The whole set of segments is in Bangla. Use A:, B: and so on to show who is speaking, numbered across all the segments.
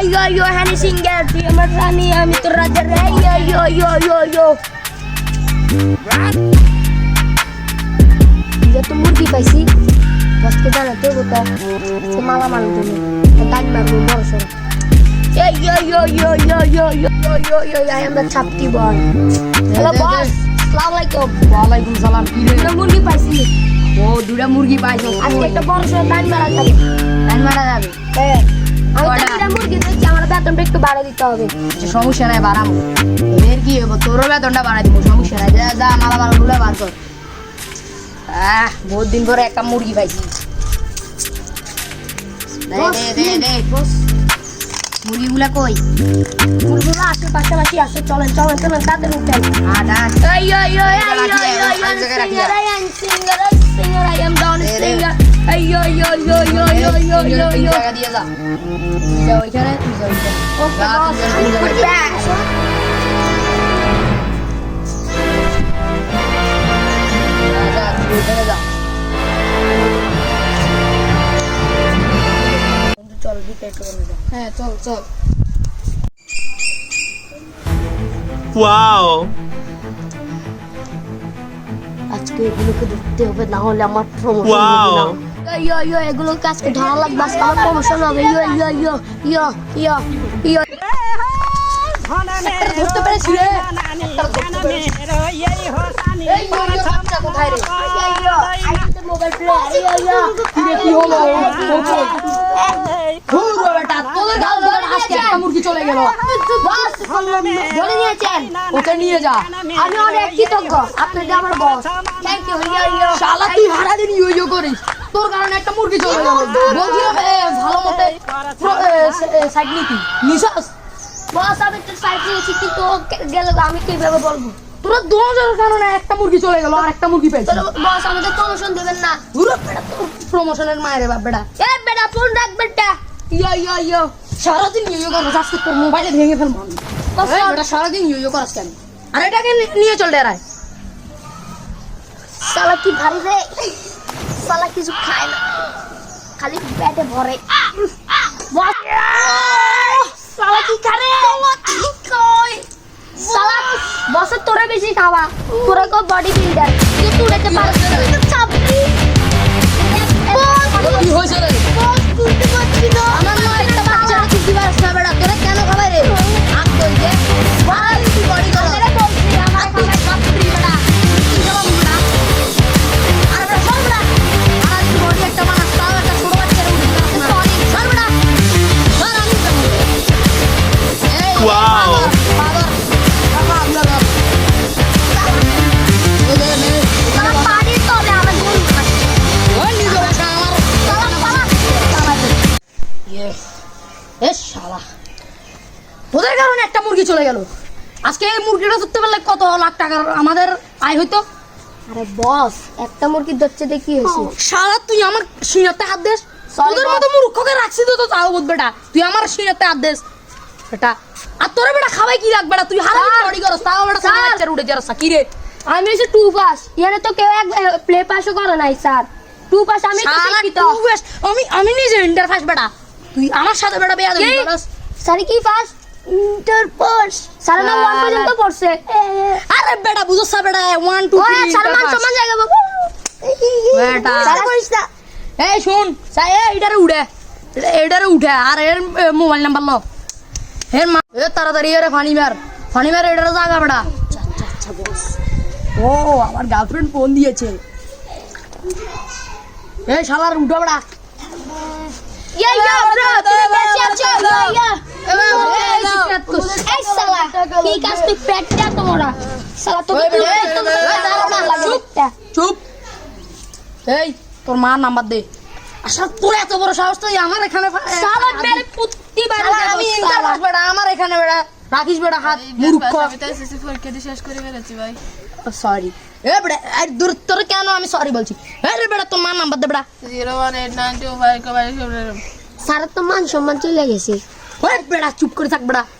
A: এই ইয়ো ইয়ো হানি সিঙ্গার তুই আমার রানী আমি তোর রাজা রে ইয়ো ইয়ো ইয়ো ইয়ো ইয়ো যে তো মুরগি পাইছি বসকে জানাতে গোটা আজকে মালা মাল তুমি টাইম মারবো বড় সড়ো এই yo yo yo yo yo yo yo yo yo I am the ছাপটি boy hello boss আসসালামু আলাইকুম
B: ওয়ালাইকুম সালাম কি রে
A: দুটো মুরগি পাইছি
B: ও দুটা মুরগি পাইছো
A: আজকে একটা বড় সড়ো টাইম মারা যাবে
B: টাইম মারা যাবে
A: হ্যাঁ বেতনটা একটু বাড়িয়ে দিতে হবে।
B: সমস্যা নাই বাড়াবো। এর কি হব তোরও বেতনটা বাড়াই দিব সমস্যা নাই। যা যা মালা মালা গুলো বার কর। আহ বহুত দিন পরে একটা মুরগি পাইছি। মুরগিগুলা কই?
A: মুরগুলো আসে পাশাপাশি আসে চলেন চলেন চলেন তাদের উঠেন।
B: আট জায়গা দিয়ে যাও যাও ওইখানে তুই যাও ওইখানে
A: হ্যাঁ চল চল
C: ওয়াও
A: আজকে এগুলোকে ধরতে হবে না হলে আমার প্রমোশন হবে না।
B: ওকে নিয়ে যা।
A: আমি অনেক কৃতজ্ঞ। আপনাদের আমার বস। থ্যাংক ইউ
B: শালা, তুই হারা দিন ইউ করিস। তোর কারণে একটা মুরগি চলে গেল বলছিলাম ভালো মতে সাইড নিতি নিশাস
A: বস আমি তো সাইড নিয়েছি কিন্তু গেল আমি কীভাবে বলব?
B: তোরা দুজনের কারণে একটা মুরগি চলে গেল আর একটা মুরগি পেয়েছি।
A: বস আমাদের প্রমোশন দেবেন না।
B: পুরো বেটা তোর প্রমোশনের মায়ের বাপ বেটা।
A: এ বেটা ফোন রাখ বেটা।
B: ইয়া ইয়া ইয়া। সারাদিন ইউ করো আজকে তোর মোবাইলে ভেঙে ফেলব আমি। এই বেটা সারাদিন ইউ করাস কেন? আর এটাকে নিয়ে চল ডেরায়।
A: সালা কি ভারী রে। সালা কিছু খায় না। খালি পেটে ভরে। সালা কি খারে। সালা বসে তোরে বেশি খাওয়া। তোরা কো বডি বিল্ডার তুই তুড়েতে পারছিস
B: চলে গেল। আজকে এই মুরগিটা ধরতে পারলে কত লাখ টাকার আমাদের আয় হইতো?
A: আরে বস একটা মুরগি ধরছে দেখি হয়েছে।
B: শালা তুই আমার সিনাতে হাত দেস?
A: Sorry,
B: তোদের মতো মূর্খকে রাখছি তো তো তাও বুঝ বেটা। তুই আমার সিনাতে হাত দেস। বেটা আর তোরে বেটা খাওয়াই কি রাখ বেটা? তুই হারা বডি করস তাও বেটা বাচ্চার উঠে যারা সাকি রে।
A: আমি হচ্ছে টু পাস। এখানে তো কেউ এক প্লে পাসও করে নাই স্যার। টু পাস আমি তো শিক্ষিত।
B: আমি আমি নিজে ইন্টার ফার্স্ট বেটা। তুই আমার সাথে বেটা বেয়া করস।
A: স্যার কি পাস? ইন্টার পাস স্যার না ওয়ান পর্যন্ত পড়ছে।
B: আরে বেটা বুঝছ বেটা 1 2
A: ও
B: 3
A: স্যার মান সমান জায়গা বাবু
B: বেটা।
A: স্যার করিস না
B: এই শুন সাই এইটারে উঠে। এটা- এইটারে উঠে আর এর মোবাইল নাম্বার লো। এর মা এ তাড়াতাড়ি এর ফানি মার ফানি মার এটারে জাগা বেটা। ও আমার গার্লফ্রেন্ড ফোন দিয়েছে। এই শালার উঠো বেটা।
A: ইয়া ইয়া ব্রো তুমি বেঁচে আছো ইয়া ইয়া
B: এই
A: শালা কি কাজ তুই পেটটা তোমরা? শালা
B: চুপ। চুপ। তোর মার নাম্বার দে। তোর এত বড় সাহস তুই আমার এখানে
A: শালা পুত্তি বাড়ি
B: আমি ইন্টার পাস বেটা আমার এখানে বেটা রাখিস বেটা হাত মূর্খ
D: আমি তো এসএসসি পরীক্ষা দিয়ে শেষ করে ভাই।
B: সরি এ বেটা আর দূর তোর কেন আমি সরি বলছি? এ রে বেটা তোর মার নাম্বার দে বেটা
D: zero one eight nine two five five
A: sir তো মান সম্মান চলে গেছে।
B: ওই বেটা চুপ করে থাক বেটা ও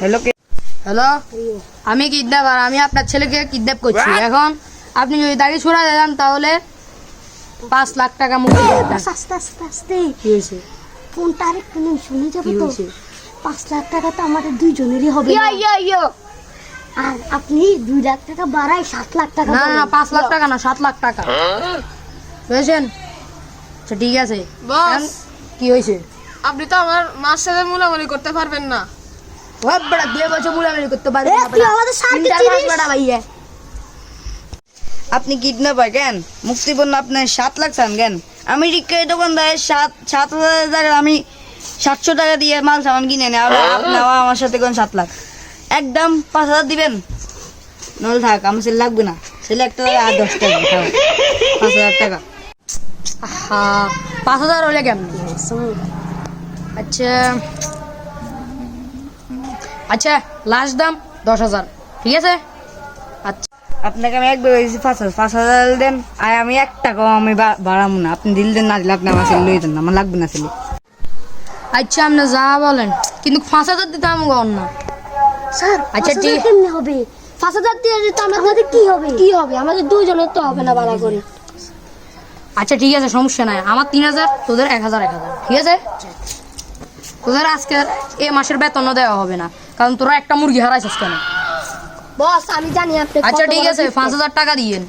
B: হ্যালো
E: কে হ্যালো
B: আমি কিডন্যাপার আমি আপনার ছেলেকে কিডন্যাপ করছি। এখন আপনি যদি তাকে ছড়া দেন তাহলে পাঁচ লাখ টাকা মুক্তি।
F: আস্তে আস্তে আস্তে
B: কি হয়েছে?
F: ফোনটা আরেকটু নেই শুনে যাব তো। পাঁচ লাখ টাকা তো আমাদের দুইজনেরই হবে
E: ইয়ো
F: না।
E: ইয়ো ইয়ো।
F: আর আপনি দুই লাখ টাকা বাড়াই সাত লাখ টাকা
B: না না, পাঁচ লাখ টাকা না সাত লাখ টাকা। বুঝেছেন? আচ্ছা ঠিক আছে। কি হয়েছে?
D: আপনি তো আমার মার সাথে মুলামুলি করতে পারবেন না।
B: ও বড়া দুই বছর মুলামেলি করতে পারবে? ভাইয়া
E: আপনি কিডন্যাপার কেন? মুক্তিপণ্য আপনার সাত লাখ চান কেন? আমি রিক্কায় দোকানদার সাত সাত হাজার টাকা আমি সাতশো টাকা দিয়ে মাল সামান কিনে নেই আর আপনি আমার সাথে কোন সাত লাখ? একদম পাঁচ হাজার দিবেন। নল থাক আমার ছেলে লাগবে না। ছেলে একটা টাকা আর দশ টাকা পাঁচ হাজার টাকা।
B: হ্যাঁ পাঁচ হাজার হলে কেমন? আচ্ছা আচ্ছা লাস্ট দাম দশ হাজার। ঠিক আছে? আচ্ছা।
E: আপনাকে আমি একবার বলেছি পাঁচ হাজার পাঁচ হাজার দেন আর আমি এক টাকাও আমি বাড়াবো না। আপনি দিল দেন না দিলে আপনি আমার ছেলে লই দেন না আমার লাগবে না ছেলে।
B: আচ্ছা আপনি যা বলেন কিন্তু পাঁচ হাজার দিতে আমি গণ না।
F: স্যার
B: আচ্ছা, ঠিক-
F: কেমনে হবে? পাঁচ হাজার দিয়ে দিতে আমাদের কি হবে? কি হবে? আমাদের দুইজনের তো হবে না বালা করে।
B: আচ্ছা ঠিক আছে সমস্যা নাই। আমার তিন হাজার তোদের এক হাজার এক হাজার। ঠিক আছে? তোদের আজকে এ মাসের বেতনও দেওয়া হবে না। কারণ তোরা একটা মুরগি হারাইছিস কেন?
F: বস আমি জানি আপনি
B: আচ্ছা ঠিক আছে পাঁচ হাজার টাকা দিয়েন